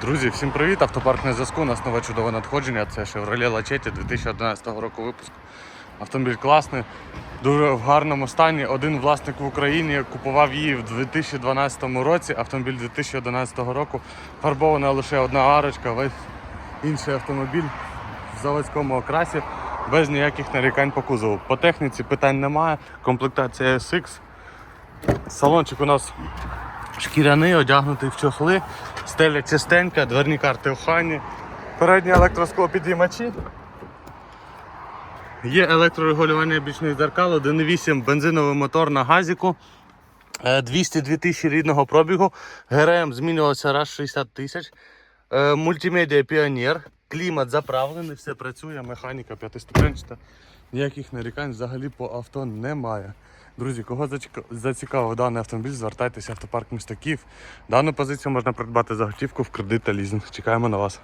Друзі, всім привіт! Автопарк на зв'язку. У нас нове чудове надходження. Це Chevrolet Lachetti 2011 року випуску. Автомобіль класний, дуже в гарному стані. Один власник в Україні купував її в 2012 році. Автомобіль 2011 року. Фарбована лише одна арочка, весь інший автомобіль в заводському окрасі, без ніяких нарікань по кузову. По техніці питань немає. Комплектація SX. Салончик у нас шкіряний, одягнутий в чохли, стеля чистенька, дверні карти охайні, передні електросклопідіймачі. Є електрорегулювання бічних дзеркал, 1.8 бензиновий мотор на газіку. Е, 202 тисячі рідного пробігу. ГРМ змінювався раз 60 тисяч. Е, Мультимедіа Піонер. Клімат заправлений, все працює, механіка п'ятиступенчата. Ніяких нарікань взагалі по авто немає. Друзі, кого зацікавив даний автомобіль, звертайтеся в автопарк міста Київ. Дану позицію можна придбати за готівку в кредит та лізинг. Чекаємо на вас.